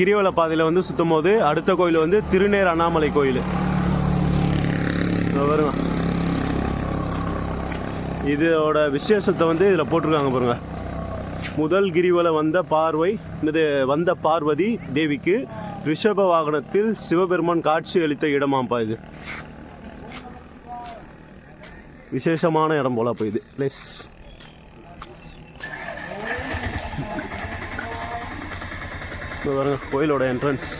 கிரிவல பாதையில் வந்து சுற்றும் போது அடுத்த கோயில் வந்து திருநேர் அண்ணாமலை கோயில். வருங்க இதோட விசேஷத்தை வந்து இதில் போட்டிருக்காங்க பாருங்க. முதல் கிரிவல வந்த பார்வை இது வந்த பார்வதி தேவிக்கு ரிஷப வாகனத்தில் சிவபெருமான் காட்சி அளித்த இடமாப்பா இது. விசேஷமான இடம் போல இது. ப்ளஸ் பாருங்க கோயிலோட என்ட்ரன்ஸ்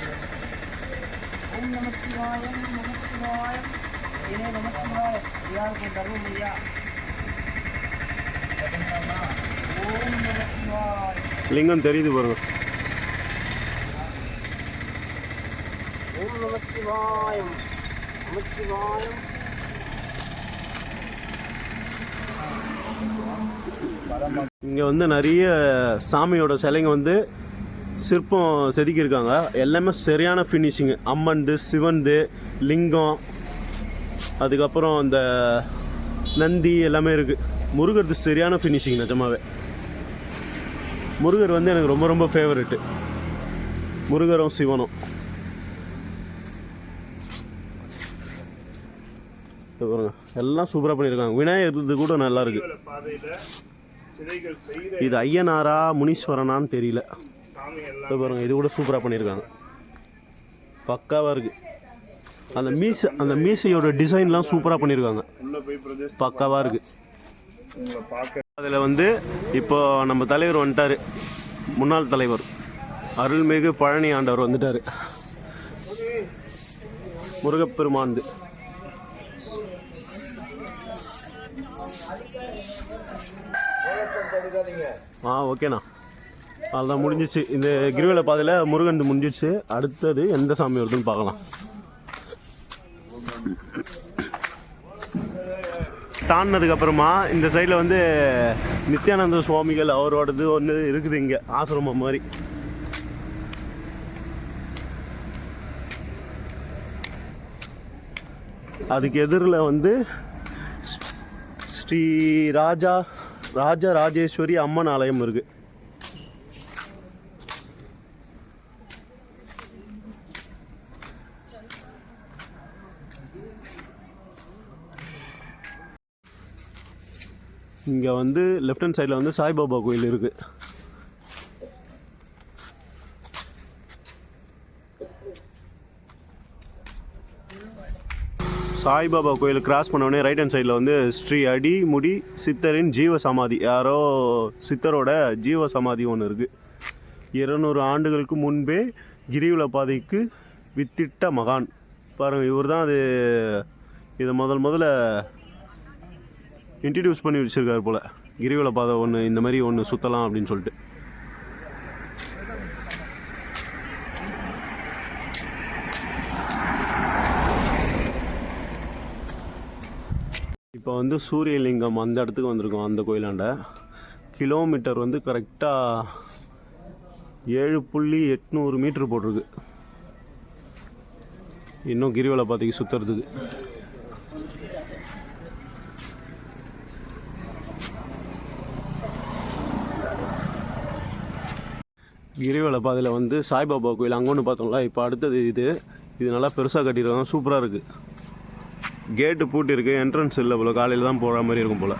லிங்கம் தெரியுது பாருங்க. ஓம் நம சிவாயம் நம சிவாயம் இங்கே வந்து நிறைய சாமியோட சிலைங்க வந்து சிற்பம் செதுக்கியிருக்காங்க. எல்லாமே சரியான ஃபினிஷிங்கு அம்மன்து சிவன்து லிங்கம் அதுக்கப்புறம் அந்த நந்தி எல்லாமே இருக்குது முருகர்து சரியான ஃபினிஷிங் நிஜமாவே. முருகர் வந்து எனக்கு ரொம்ப ரொம்ப ஃபேவரெட்டு முருகரும் சிவனும். பாருங்க எல்லாம் சூப்பராக பண்ணியிருக்காங்க. விநாயகர் இது கூட நல்லா இருக்கு. இது ஐயனாரா முனீஸ்வரனான்னு தெரியல. இப்போ பாருங்கள் இது கூட சூப்பராக பண்ணியிருக்காங்க பக்காவாக இருக்குது அந்த மீசை அந்த மீசையோட டிசைன்லாம் சூப்பராக பண்ணியிருக்காங்க பக்காவாக இருக்குது அதில் வந்து இப்போ நம்ம தலைவர் வந்துட்டார். முன்னாள் தலைவர். அருள்மிகு பழனி ஆண்டவர் வந்துட்டார். முருகப்பெருமாந்து ஆ ஓகேண்ணா. அதுதான் முடிஞ்சிச்சு. இந்த கிரிவல பாதையில் முருகன் முடிஞ்சிச்சு. அடுத்தது எந்த சாமி வருதுன்னு பார்க்கலாம். தாண்டினதுக்கு அப்புறமா இந்த சைடில் வந்து நித்யானந்த சுவாமிகள் அவரோடது ஒன்று இருக்குது இங்கே ஆசிரமம் மாதிரி. அதுக்கு எதிரில் வந்து ஸ்ரீ ராஜா ராஜ ராஜேஸ்வரி அம்மன் ஆலயம் இருக்குது இங்கே வந்து லெஃப்ட் ஹேண்ட் சைடில் வந்து சாய்பாபா கோயில் இருக்குது சாய்பாபா கோயில் கிராஸ் பண்ண ரைட் ஹேண்ட் சைடில் வந்து ஸ்ரீ அடி முடி சித்தரின் ஜீவ சமாதி. யாரோ சித்தரோட ஜீவ சமாதி ஒன்று இருக்குது இருநூறு ஆண்டுகளுக்கு முன்பே கிரிவல பாதைக்கு வித்திட்ட மகான். பாருங்கள் இவர் தான் அது இதை முதல் முதல்ல இன்ட்ரடியூஸ் பண்ணி வச்சுருக்காரு போல். கிரிவல பாதை ஒன்று இந்த மாதிரி ஒன்று சுற்றலாம் அப்படின்னு சொல்லிட்டு. இப்போ வந்து சூரியலிங்கம் அந்த இடத்துக்கு வந்திருக்கோம் அந்த கோயிலாண்ட. கிலோமீட்டர் வந்து கரெக்டாக ஏழு புள்ளி எட்நூறு மீட்ரு போட்டிருக்கு. இன்னும் கிரிவலை பாதைக்கு சுற்றுறதுக்கு கிரிவல பாதையில் வந்து சாய்பாபா கோயில் அங்கே ஒன்று பார்த்தோம்ல இப்போ அடுத்தது இது. இது நல்லா பெருசாக கட்டியிருக்காங்க சூப்பராக இருக்குது கேட்டு பூட்டி இருக்குது என்ட்ரன்ஸ் இல்லை போல் காலையில் தான் போகிற மாதிரி இருக்கும் போல்.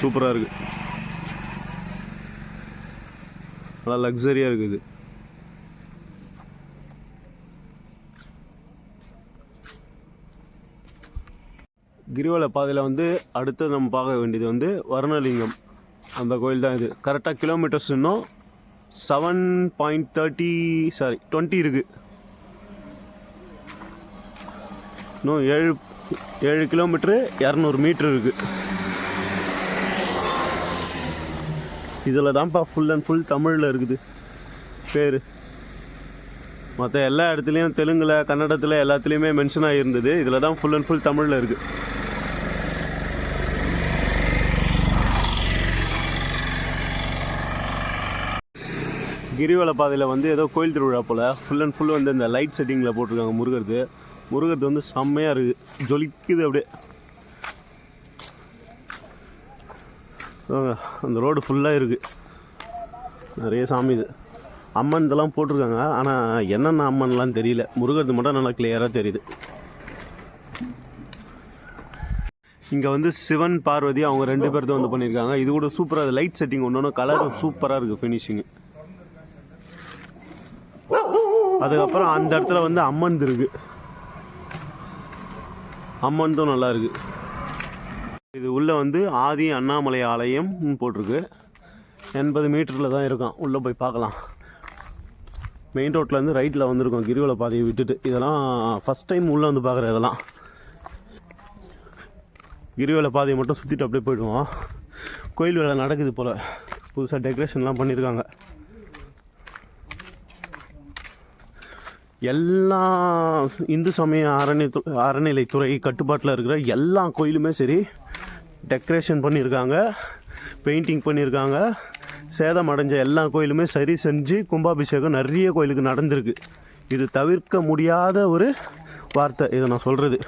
சூப்பராக இருக்குது நல்லா லக்ஸரியாக இருக்குது கிரிவல பாதையில் வந்து அடுத்து நம்ம பார்க்க வேண்டியது வந்து வர்ணலிங்கம். அந்த கோயில் தான் இது. கரெக்டாக கிலோமீட்டர்ஸ் இன்னும் seven point thirty sorry twenty இருக்குது இன்னும் ஏழு ஏழு கிலோமீட்ரு இரநூறு மீட்ரு இருக்குது இதில் தான்ப்பா ஃபுல் அண்ட் ஃபுல் தமிழில் இருக்குது. பேர். மற்ற எல்லா இடத்துலையும் தெலுங்கில் கன்னடத்தில் எல்லாத்துலேயுமே மென்ஷன் ஆகியிருந்தது இதில் தான் ஃபுல் அண்ட் ஃபுல் தமிழில் இருக்குது கிரிவல பாதையில் வந்து ஏதோ கோயில் திருவிழா போல். ஃபுல் அண்ட் ஃபுல் வந்து இந்த லைட் செட்டிங்கில் போட்டிருக்காங்க முருகருக்கு. முருகருக்கு வந்து செம்மையாக இருக்குது ஜொலிக்குது அப்படியே. அந்த ரோடு ஃபுல்லாக இருக்குது நிறைய சாமி இது. அம்மன் இதெல்லாம் போட்டிருக்காங்க. ஆனால் என்னென்ன அம்மன்லாம் தெரியல. முருகருக்கு மட்டும் நல்லா கிளியராக தெரியுது. இங்கே வந்து சிவன் பார்வதி அவங்க ரெண்டு பேர்த்து வந்து பண்ணியிருக்காங்க. இது கூட சூப்பராக லைட் செட்டிங் ஒன்று ஒன்று கலர் சூப்பராக இருக்குது ஃபினிஷிங்கு அதுக்கப்புறம் அந்த இடத்துல வந்து அம்மன் இருக்கு அம்மன்தும் நல்லா இருக்கு. இது உள்ள வந்து ஆதி அண்ணாமலை ஆலயம் போட்டிருக்கு. எண்பது மீட்டரில் தான் இருக்கான். உள்ளே போய் பார்க்கலாம். மெயின் ரோட்லேருந்து ரைட்டில் வந்திருக்கோம். கிரிவல பாதையை விட்டுட்டு. இதெல்லாம் ஃபஸ்ட் டைம் உள்ளே வந்து பார்க்குற இதெல்லாம். கிரிவல பாதையை மட்டும் சுற்றிட்டு அப்படியே போயிடுவோம். கோயில் வேலை நடக்குது போல். புதுசாக டெக்கரேஷன்லாம் பண்ணியிருக்காங்க. எல்லா இந்து சமய அறநிலை அறநிலைத்துறை கட்டுப்பாட்டில் இருக்கிற எல்லா கோயிலுமே சரி டெக்கரேஷன் பண்ணியிருக்காங்க பெயிண்டிங் பண்ணியிருக்காங்க. சேதம் அடைஞ்ச எல்லா கோயிலுமே சரி செஞ்சு கும்பாபிஷேகம் நிறைய கோயிலுக்கு நடந்திருக்கு. இது தவிர்க்க முடியாத ஒரு வார்த்தை இதை நான் சொல்கிறது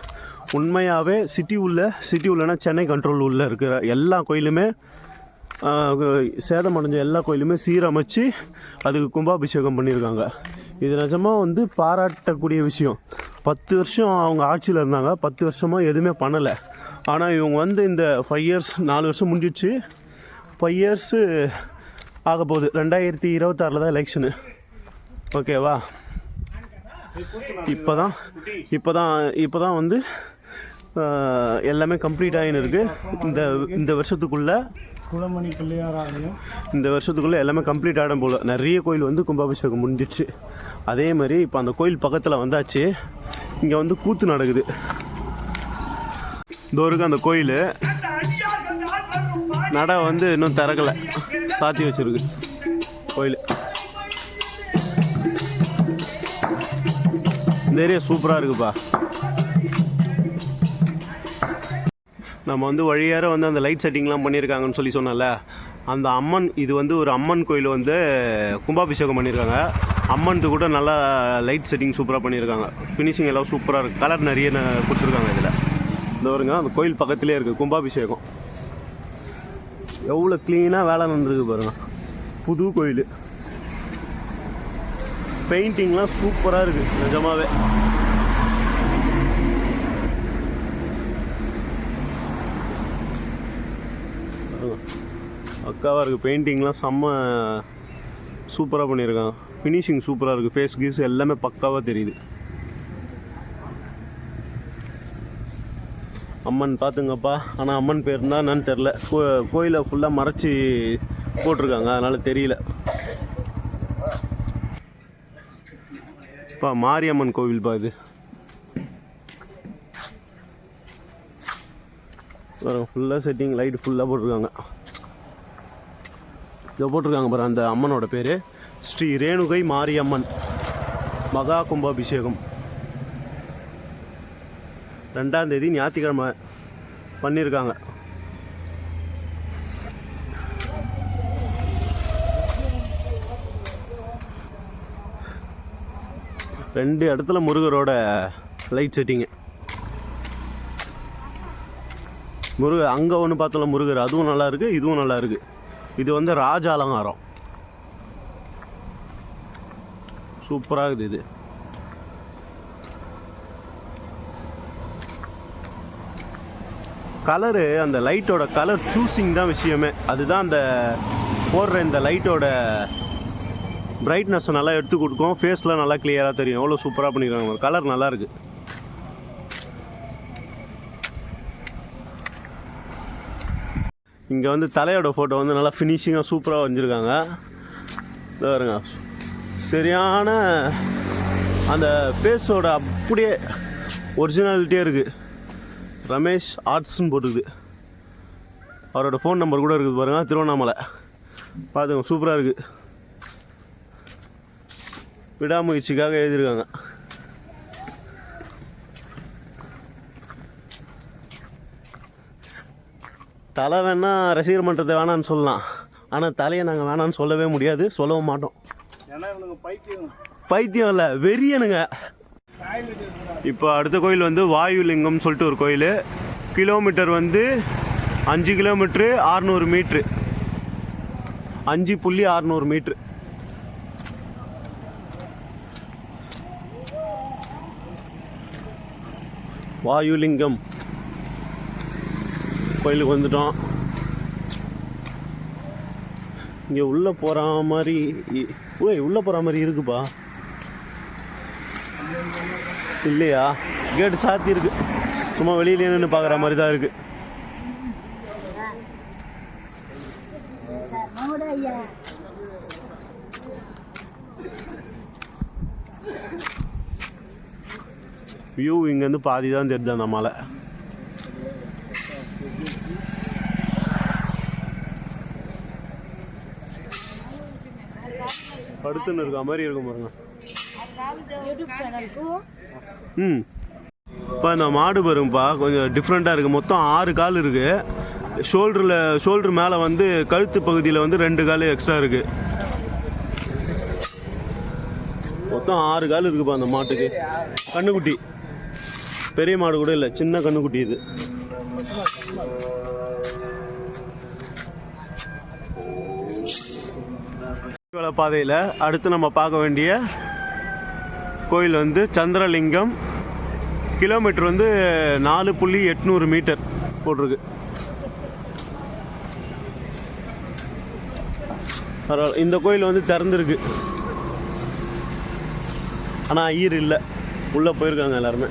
உண்மையாகவே சிட்டி உள்ள சிட்டி உள்ளனா சென்னை கண்ட்ரோல் உள்ள இருக்கிற எல்லா கோயிலுமே சேதம் அடைஞ்ச எல்லா கோயிலுமே சீரமைச்சு அதுக்கு கும்பாபிஷேகம் பண்ணியிருக்காங்க. இது நிஜமாக வந்து பாராட்டக்கூடிய விஷயம். பத்து வருஷம் அவங்க ஆட்சியில் இருந்தாங்க. பத்து வருஷமாக எதுவுமே பண்ணலை. ஆனால் இவங்க வந்து இந்த ஃபைவ் இயர்ஸ் நாலு வருஷம் முடிஞ்சிச்சு. ஃபைவ் இயர்ஸு ஆக போகுது. ரெண்டாயிரத்தி இருபத்தாறில் தான் எலெக்ஷனு ஓகேவா இப்போ தான் இப்போ தான் இப்போ தான் வந்து எல்லாமே கம்ப்ளீட் ஆகின்னு இருக்குது இந்த இந்த வருஷத்துக்குள்ளே குளமணி பிள்ளையார் ஆலயம் இந்த வருஷத்துக்குள்ளே எல்லாமே கம்ப்ளீட் ஆகிடும் போல். நிறைய கோயில் வந்து கும்பாபிஷேகம் முடிஞ்சிச்சு. அதே மாதிரி இப்போ அந்த கோயில் பக்கத்தில் வந்தாச்சு. இங்கே வந்து கூத்து நடக்குது. இதோ அந்த கோயில். நட வந்து இன்னும் திறக்கலை. சாத்தி வச்சிருக்கு கோயில். இந்த ஏரியா சூப்பராக இருக்குப்பா. நம்ம வந்து வழியார வந்து அந்த லைட் செட்டிங்லாம் பண்ணியிருக்காங்கன்னு சொல்லி சொன்னல அந்த அம்மன் இது வந்து ஒரு அம்மன் கோயில் வந்து கும்பாபிஷேகம் பண்ணியிருக்காங்க அம்மனுக்கு கூட நல்லா லைட் செட்டிங் சூப்பராக பண்ணியிருக்காங்க ஃபினிஷிங் எல்லாம் சூப்பராக இருக்குது கலர் நிறைய கொடுத்துருக்காங்க இதில். இந்த வருங்க அந்த கோயில் பக்கத்துலேயே இருக்குது கும்பாபிஷேகம். எவ்வளோ க்ளீனாக வேலை நடந்திருக்கு பாருங்க. புது கோயில். பெயிண்டிங்லாம் சூப்பராக இருக்குது நிஜமாவே. அக்காவாக இருக்குது பெயிண்டிங்லாம் செம்ம சூப்பராக பண்ணியிருக்கான் ஃபினிஷிங் சூப்பராக இருக்குது ஃபேஸ் கீஸ் எல்லாமே பக்காவாக தெரியுது. அம்மன் பார்த்துங்கப்பா ஆனால் அம்மன் பேர் தான் என்னன்னு தெரில கோ கோயிலை ஃபுல்லாக மறைச்சி போட்டிருக்காங்க. அதனால் தெரியல. பா மாரியம்மன் கோவில்ப்பா இது. ஃபுல்லாக செட்டிங் லைட் ஃபுல்லாக போட்டிருக்காங்க. இதை போட்டிருக்காங்க பாரு அந்த அம்மனோட பேர். ஸ்ரீ ரேணுகை மாரியம்மன். மகா கும்பாபிஷேகம். ரெண்டாம் தேதி ஞாயிற்றுக்கிழமை பண்ணியிருக்காங்க ரெண்டு இடத்துல முருகரோட லைட் செட்டிங்கு முருகர் அங்கே ஒன்று பார்த்தோம்ல முருகர் அதுவும் நல்லா இருக்குது இதுவும் நல்லா இருக்குது இது வந்து ராஜ அலங்காரம். சூப்பராக இருக்குது இது. கலரு அந்த லைட்டோட கலர் சூஸிங் தான் விஷயமே. அதுதான் அந்த போடுற இந்த லைட்டோட பிரைட்னஸை நல்லா எடுத்து கொடுக்கும். ஃபேஸ்லாம் நல்லா கிளியராக தெரியும். எவ்வளோ சூப்பராக பண்ணியிருக்காங்க கலர் நல்லாயிருக்கு இங்கே வந்து தலையோட ஃபோட்டோ வந்து நல்லா ஃபினிஷிங்காக சூப்பராக வரைஞ்சிருக்காங்க பாருங்க. சரியான அந்த ஃபேஸோட அப்படியே ஒரிஜினாலிட்டியாக இருக்குது ரமேஷ் ஆர்ட்ஸ்னு போட்டுருக்குது அவரோட ஃபோன் நம்பர் கூட இருக்குது பாருங்கள் திருவண்ணாமலை. பார்த்துங்க சூப்பராக இருக்குது விடாமுயற்சிக்காக எழுதியிருக்காங்க. தலை வேணால் ரசிகர் மன்றத்தை வேணான்னு சொல்லலாம். ஆனால் தலையை நாங்கள் வேணான்னு சொல்லவே முடியாது. சொல்லவும் மாட்டோம். பைத்தியம். இல்லை வெறியனுங்க. இப்போ அடுத்த கோயில் வந்து வாயுலிங்கம் சொல்லிட்டு ஒரு கோயில். கிலோமீட்டர் வந்து அஞ்சு கிலோமீட்ரு ஆறுநூறு மீட்ரு. அஞ்சு புள்ளி அறுநூறு மீட்ரு. வாயுலிங்கம். கோயிலுக்கு வந்துட்டோம். இங்கே உள்ளே போகிற மாதிரி ஓய் உள்ளே போகிற மாதிரி இருக்குப்பா. இல்லையா? கேட்டு சாத்தி இருக்கு. சும்மா வெளியில நின்று பார்க்குற மாதிரி தான் இருக்குது வியூ இங்கேருந்து பாதி தான் தெரியுது அந்த மலை. படுத்துன்னு இருக்க மாதிரி இருக்கும் பாருங்க. ம். இப்போ இந்த மாடு பாருங்கப்பா கொஞ்சம் டிஃப்ரெண்ட்டாக இருக்குது மொத்தம் ஆறு கால் இருக்குது ஷோல்டரில் ஷோல்டர் மேலே வந்து கழுத்து பகுதியில் வந்து ரெண்டு கால் எக்ஸ்ட்ரா இருக்குது மொத்தம் ஆறு கால் இருக்குப்பா அந்த மாட்டுக்கு. கண்ணுக்குட்டி. பெரிய மாடு கூட இல்லை சின்ன கண்ணுக்குட்டி இது. பாதையில் அடுத்து நம்ம பார்க்க வேண்டிய கோயில் வந்து சந்திரலிங்கம். கிலோமீட்டர் வந்து நாலு புள்ளி எட்நூறு மீட்டர் போட்டிருக்கு. பரவாயில்ல. இந்த கோயில் வந்து திறந்துருக்கு. ஆனால் ஈர் இல்லை. உள்ளே போயிருக்காங்க எல்லாருமே.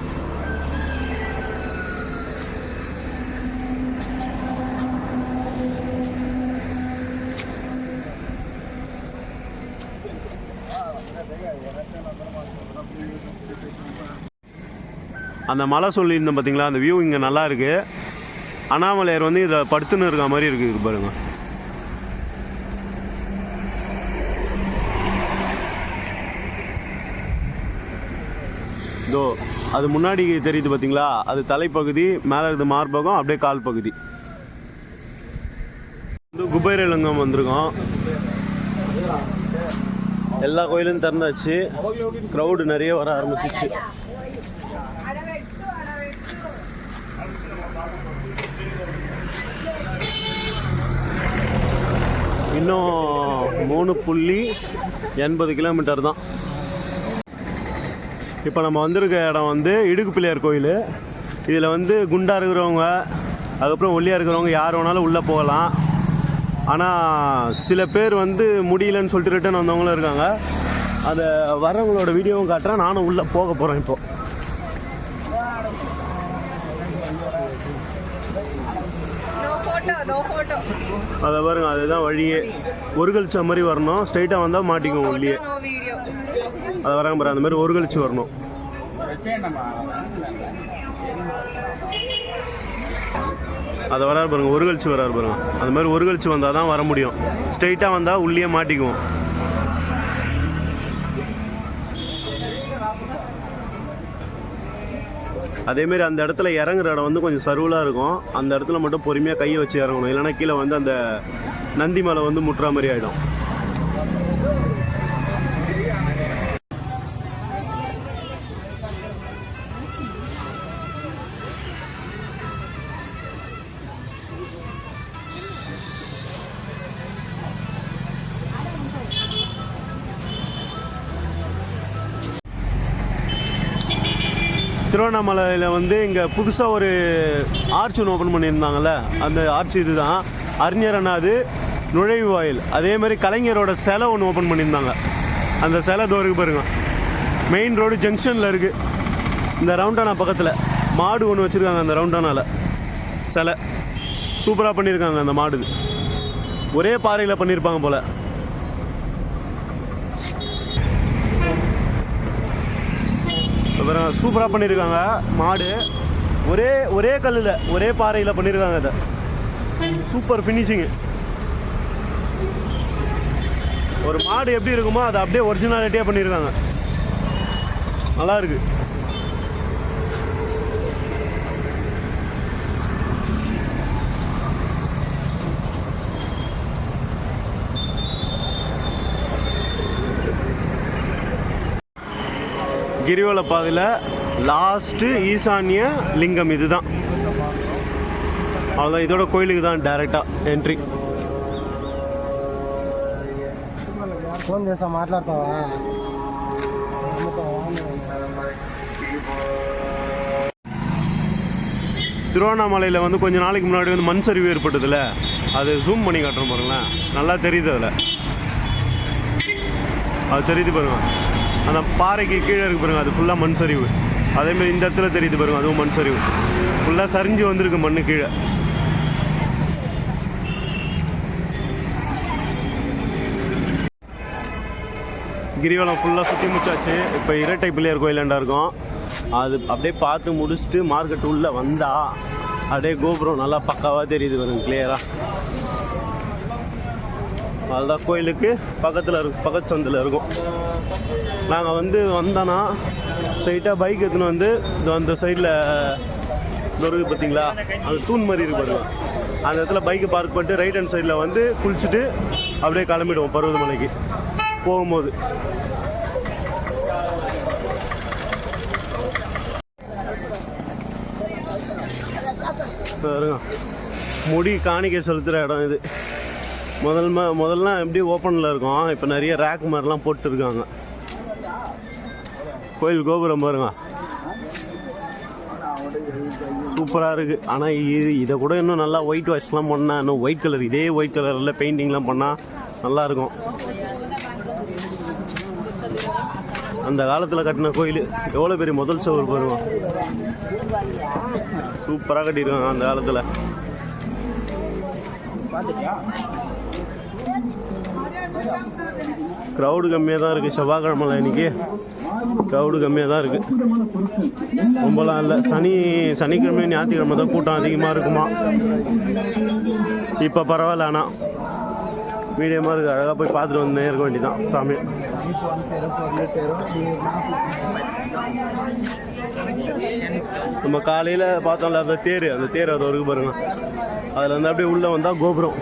அந்த மலை சொல்லியிருந்தேன் பார்த்தீங்களா அந்த வியூ இங்கே நல்லா இருக்குது அண்ணாமலையார் வந்து இதில் படுத்துன்னு இருக்க மாதிரி இருக்குது இது பாருங்க. இதோ அது முன்னாடி தெரியுது பார்த்தீங்களா அது தலைப்பகுதி மேலே இருக்குது மார்பகம் அப்படியே கால் பகுதி. வந்து குபேரலிங்கம் வந்திருக்கோம். எல்லா கோயிலும் திறந்தாச்சு. க்ரௌடு நிறைய வர ஆரம்பிச்சிச்சு. இன்னும் மூணு புள்ளி எண்பது கிலோமீட்டர் தான். இப்போ நம்ம வந்திருக்க இடம் வந்து இடுக்கு பிள்ளையார் கோயில். இதில் வந்து குண்டாக இருக்கிறவங்க அதுக்கப்புறம் ஒல்லியாக இருக்கிறவங்க யார் வேணாலும் உள்ளே போகலாம். ஆனால் சில பேர் வந்து முடியலன்னு சொல்லிட்டு ரிட்டர்ன் வந்தவங்களும் இருக்காங்க. அதை வரவங்களோட வீடியோவும் காட்டுறேன். நானும் உள்ளே போக போகிறேன் இப்போ. அதை பாருங்க அதுதான் வழியே. ஒரு கழிச்ச மாதிரி வரணும். ஸ்ட்ரைட்டாக வந்தால் மாட்டிக்கும் உள்ளே. அதை வராங்க பாரு அந்த மாதிரி ஒரு கழிச்சு வரணும். அதை வராரு பாருங்க ஒரு கழிச்சு வராரு பாருங்க. அந்த மாதிரி ஒரு கழிச்சு வந்தால் தான் வர முடியும். ஸ்ட்ரைட்டாக வந்தால் உள்ளே மாட்டிக்குவோம். அதேமாரி அந்த இடத்துல இறங்குற இடம் வந்து கொஞ்சம் சருவலாக இருக்கும். அந்த இடத்துல மட்டும் பொறுமையாக கையை வச்சு இறங்கணும். இல்லைன்னா கீழே வந்து அந்த நந்தி மலை வந்து முட்டுற மாதிரி ஆகிடும் திருவண்ணாமலையில் வந்து இங்கே புதுசாக ஒரு ஆர்ச் ஒன்று ஓப்பன் பண்ணியிருந்தாங்கல்ல அந்த ஆர்ச் இதுதான். அறிஞர் அண்ணாது நுழைவு வாயில். அதே மாதிரி கலைஞரோட சிலை ஒன்று ஓப்பன் பண்ணியிருந்தாங்க. அந்த சிலை தோருக்கு பாருங்க. மெயின் ரோடு ஜங்ஷனில் இருக்குது இந்த ரவுண்டானா பக்கத்தில். மாடு ஒன்று வச்சுருக்காங்க அந்த ரவுண்டானாவில் சிலை. சூப்பராக பண்ணியிருக்காங்க அந்த மாடு ஒரே பாறையில் பண்ணியிருப்பாங்க போல். அப்புறம் சூப்பராக பண்ணியிருக்காங்க மாடு. ஒரே ஒரே கல்லில் ஒரே பாறையில் பண்ணியிருக்காங்க அதை சூப்பர் ஃபினிஷிங்கு ஒரு மாடு எப்படி இருக்குமோ அதை அப்படியே ஒரிஜினாலிட்டியாக பண்ணியிருக்காங்க நல்லா இருக்குது கிரிவல பாதையில் லாஸ்ட்டு ஈசான்ய லிங்கம் இதுதான் அவ்வளோதான் இதோட கோயிலுக்கு தான் டைரெக்டாக என்ட்ரி ఫోన్ చేస్తా మాట్లాడతావా திருவண்ணாமலையில் வந்து கொஞ்ச நாளைக்கு முன்னாடி வந்து மண் சரிவு ஏற்பட்டதுல அது ஜூம் பண்ணி காட்டுறோம் பாருங்களேன் நல்லா தெரியுது அதில் அது தெரியுது பாருங்க அந்த பாறைக்கு கீழே இருக்கு பாருங்க அது ஃபுல்லாக மண் சரிவு அதேமாரி இந்த இடத்துல தெரியுது பாருங்க அதுவும் மண் சரிவு ஃபுல்லாக சரிஞ்சு வந்திருக்கு மண்ணு கீழே. கிரிவலம் ஃபுல்லாக சுற்றி முடிச்சாச்சு. இப்போ இரட்டை பிள்ளையார் கோயிலாண்டா இருக்கும். அது அப்படியே பார்த்து முடிச்சுட்டு மார்க்கெட் உள்ளே வந்தால் அப்படியே கோபுரம் நல்லா பக்காவாக தெரியுது வரும் கிளியராக அதுதான் கோயிலுக்கு பக்கத்தில் இருக்கும் பக்கத்து சந்தில் இருக்கும். நாங்கள் வந்து வந்தோன்னா ஸ்ட்ரைட்டாக பைக் எடுத்துன்னு வந்து அந்த சைடில் இருக்குது பார்த்தீங்களா அது தூண் மாதிரி இருக்கு பாருங்க. அந்த இடத்துல பைக்கை பார்க் பண்ணிட்டு ரைட் ஹேண்ட் சைடில் வந்து குளிச்சுட்டு அப்படியே கிளம்பிடுவோம் பருவதமலைக்கு போகும்போது. முடி காணிக்கை செலுத்துகிற இடம் இது. முதல் முதல்லாம் எப்படி ஓப்பனில் இருக்கும். இப்போ நிறைய ரேக் மாதிரிலாம் போட்டுருக்காங்க. கோயில் கோபுரம் பாருங்க. சூப்பராக இருக்குது ஆனால் இது இதை கூட இன்னும் நல்லா ஒயிட் வாஷ்லாம் பண்ணால் இன்னும் ஒயிட் கலர் இதே ஒயிட் கலரில் பெயிண்டிங்லாம் பண்ணால் நல்லாயிருக்கும் அந்த காலத்தில் கட்டின கோயில் எவ்வளோ பெரிய முதல் சவர் பாருங்க. சூப்பராக கட்டியிருக்காங்க அந்த காலத்தில். க்ரௌடு கம்மியாக தான் இருக்குது செவ்வாய்க்கிழமைல இன்றைக்கி க்ரௌடு கம்மியாக தான் இருக்குது ரொம்பலாம் இல்லை. சனி சனிக்கிழமை ஞாயிற்றுக்கிழமை தான் கூட்டம் அதிகமாக இருக்குமா? இப்போ பரவாயில்ல ஆனால் மீடியமாக இருக்குது அழகாக போய் பார்த்துட்டு வந்து இருக்க வேண்டிதான் சாமி. நம்ம காலையில் பார்த்தோம்ல அந்த தேர். அந்த தேர் அது வரைக்கும் பாருங்க. அதில் வந்து அப்படியே உள்ளே வந்தால் கோபுரம்.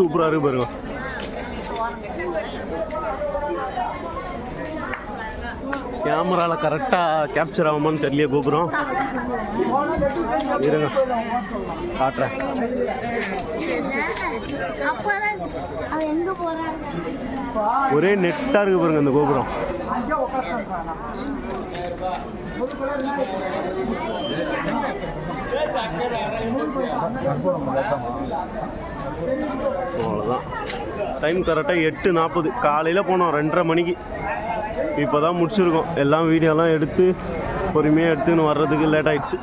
சூப்பராக இருக்கு பாருங்க. கேமராவில் கரெக்டாக கேப்சர் ஆகுமான்னு தெரியல கோபுரம். இருங்க. காட்டுறேன். ஒரே நெட்டாக இருக்கு பாருங்க அந்த கோபுரம். அவ்வளோதான் டைம் கரெக்டாக எட்டு நாற்பது. காலையில் போனோம் ரெண்டரை மணிக்கு. இப்போ தான் முடிச்சிருக்கோம். எல்லாம் வீடியோலாம் எடுத்து பொறுமையாக எடுத்துன்னு வர்றதுக்கு லேட் ஆயிடுச்சு.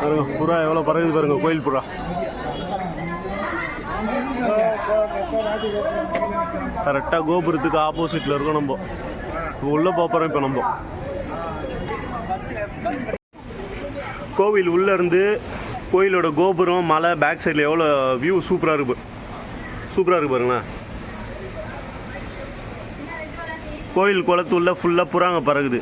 பாருங்க புறா எவ்வளோ பறகுது பாருங்க கோயில் புறா. கரெக்டாக கோபுரத்துக்கு ஆப்போசிட்டில் இருக்கோம் நம்ம. இப்போ உள்ளே போகிறோம் இப்போ நம்ம. கோவில் உள்ளேருந்து கோயிலோட கோபுரம் மலை பேக் சைடில் எவ்வளோ வியூ சூப்பராக இருக்கு சூப்பராக இருக்கு பாருங்களேன். கோயில் குளத்துள்ள ஃபுல்லாக புறாங்க பறகுது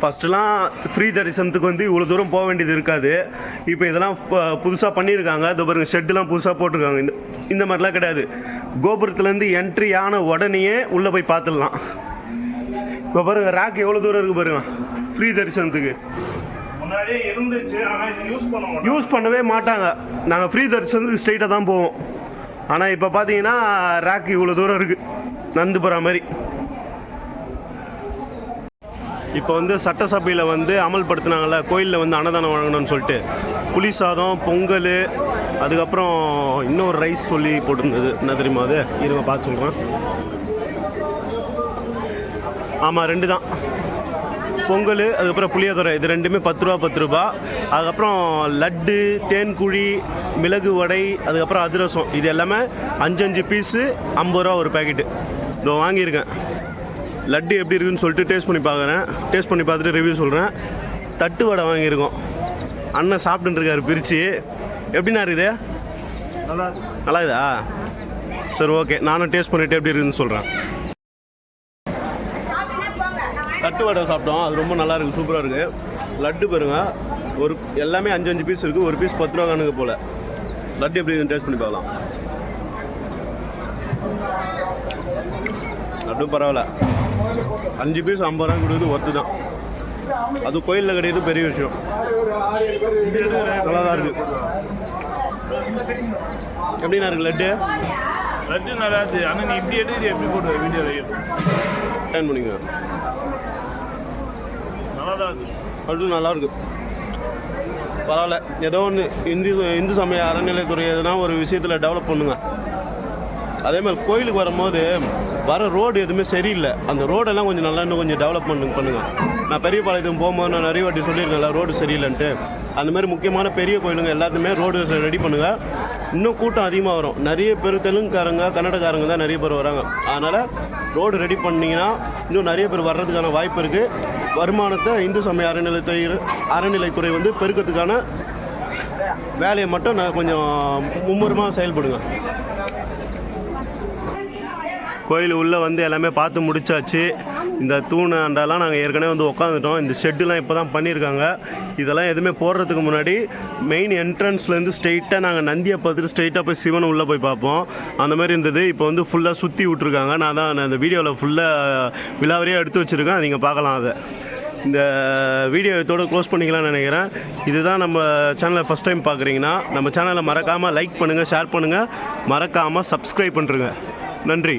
ஃபஸ்ட்டுலாம் ஃப்ரீ தரிசனத்துக்கு வந்து இவ்வளோ தூரம் போக வேண்டியது இருக்காது. இப்போ இதெல்லாம் புதுசாக பண்ணியிருக்காங்க. இந்த பாருங்க ஷெட்டுலாம் புதுசாக போட்டிருக்காங்க. இந்த இந்த மாதிரிலாம் கிடையாது. கோபுரத்துலேருந்து என்ட்ரி ஆன உடனேயே உள்ளே போய் பார்த்துடலாம் இப்போ பாருங்க ரேக் எவ்வளோ தூரம் இருக்குது பாருங்க. ஃப்ரீ தரிசனத்துக்கு. யூஸ் பண்ணவே மாட்டாங்க. நாங்கள் ஃப்ரீ தரிசனத்துக்கு ஸ்ட்ரைட்டாக தான் போவோம். ஆனால் இப்போ பார்த்தீங்கன்னா ரேக் இவ்வளோ தூரம் இருக்குது நந்து போகிற மாதிரி. இப்போ வந்து சட்டசபையில் வந்து அமல்படுத்தினாங்கள கோயிலில் வந்து அன்னதானம் வழங்கணும்னு சொல்லிட்டு. புளி சாதம் பொங்கல் அதுக்கப்புறம் இன்னொரு ரைஸ் சொல்லி போட்டிருந்தது. என்ன தெரியுமா அது? இருங்க பார்த்து சொல்கிறேன் ஆமாம் ரெண்டு தான் பொங்கல் அதுக்கப்புறம் புளியோதரை. இது ரெண்டுமே பத்து ரூபா பத்து ரூபா. அதுக்கப்புறம் லட்டு தேன்குழி மிளகு வடை அதுக்கப்புறம் அதிரசம். இது எல்லாமே அஞ்சு அஞ்சு பீஸு ஐம்பது ரூபா ஒரு பேக்கெட்டு இதோ வாங்கியிருக்கேன். லட்டு எப்படி இருக்குன்னு சொல்லிட்டு டேஸ்ட் பண்ணி பார்க்குறேன். டேஸ்ட் பண்ணி பார்த்துட்டு ரிவ்யூ சொல்கிறேன் தட்டு வடை வாங்கியிருக்கோம். அண்ணன் சாப்பிட்டுட்டு இருக்காரு பிரித்து எப்படிண்ணா இருக்குது? நல்லா நல்லா இருக்குதா? சரி ஓகே நானும் டேஸ்ட் பண்ணிவிட்டு எப்படி இருக்குதுன்னு சொல்கிறேன் தட்டு வடை சாப்பிட்டோம். அது ரொம்ப நல்லா இருக்குது சூப்பராக இருக்குது லட்டு பாருங்க. ஒரு எல்லாமே அஞ்சு அஞ்சு பீஸ் இருக்குது ஒரு பீஸ் பத்து ரூபா கணக்கு போல். லட்டு எப்படி டேஸ்ட் பண்ணி பார்க்கலாம். லட்டு பரவாயில்ல. அஞ்சு பீஸ் ஐம்பது ரூபா கொடுக்குறது ஒர்த்து தான். அது கோயிலில் கிடையாது பெரிய விஷயம். நல்லா தான் இருக்கு. எப்படிண்ணா இருக்கு லட்டு? லட்டு நல்லா இருக்கு. ஆனால் நீ இப்படி எடுத்து எப்படி போடுவ வீடியோ டேன் பண்ணிங்க அது நல்லாயிருக்கும் நல்லா இருக்கு. பரவாயில்ல. ஏதோ ஒன்று இந்து இந்து சமய அறநிலைத்துறை எதுனா ஒரு விஷயத்தில் டெவலப் பண்ணுங்க. அதே மாதிரி கோயிலுக்கு வரும்போது வர ரோடு எதுவுமே சரியில்லை. அந்த ரோடெல்லாம் கொஞ்சம் நல்லா இன்னும் கொஞ்சம் டெவலப் பண்ணுங்க பண்ணுங்க. நான் பெரிய பாளையத்துக்கு போகும்போது நான் நிறைய வாட்டி சொல்லியிருக்கேன்ல ரோடு சரியில்லைன்ட்டு. அந்த மாதிரி முக்கியமான பெரிய கோயிலுங்க எல்லாத்துமே ரோடு ரெடி பண்ணுங்க. இன்னும் கூட்டம் அதிகமாக வரும். நிறைய பேர் தெலுங்குக்காரங்க கன்னடக்காரங்க தான் நிறைய பேர் வராங்க. அதனால் ரோடு ரெடி பண்ணீங்கன்னா இன்னும் நிறைய பேர் வர்றதுக்கான வாய்ப்பு இருக்குது வருமானத்தை இந்து சமய அறநிலைத்துறை அறநிலைத்துறை வந்து பெருக்கிறதுக்கான வேலையை மட்டும் நான் கொஞ்சம் மும்முரமாக செயல்படுங்க. கோயில் உள்ளே வந்து எல்லாமே பார்த்து முடிச்சாச்சு. இந்த தூண் அண்டாலாம் நாங்கள் ஏற்கனவே வந்து உட்காந்துட்டோம் இந்த ஷெட்டுலாம் இப்போ தான் பண்ணியிருக்காங்க இதெல்லாம் எதுவுமே போடுறதுக்கு முன்னாடி மெயின் என்ட்ரன்ஸ்லேருந்து ஸ்ட்ரெயிட்டாக நாங்கள் நந்தியை பார்த்துட்டு ஸ்ட்ரெயிட்டாக போய் சிவன் உள்ளே போய் பார்ப்போம். அந்த மாதிரி இருந்தது. இப்போ வந்து ஃபுல்லாக சுற்றி விட்ருக்காங்க நான் தான் நான் இந்த வீடியோவில் ஃபுல்லாக விலாவரியாக எடுத்து வச்சுருக்கேன். நீங்கள் பார்க்கலாம் அதை. இந்த வீடியோ க்ளோஸ் பண்ணிக்கலாம்னு நினைக்கிறேன். இதுதான் நம்ம சேனலை ஃபஸ்ட் டைம் பார்க்குறீங்கன்னா நம்ம சேனலை மறக்காமல் லைக் பண்ணுங்கள் ஷேர் பண்ணுங்கள் மறக்காமல் சப்ஸ்கிரைப் பண்ணுறங்க நன்றி.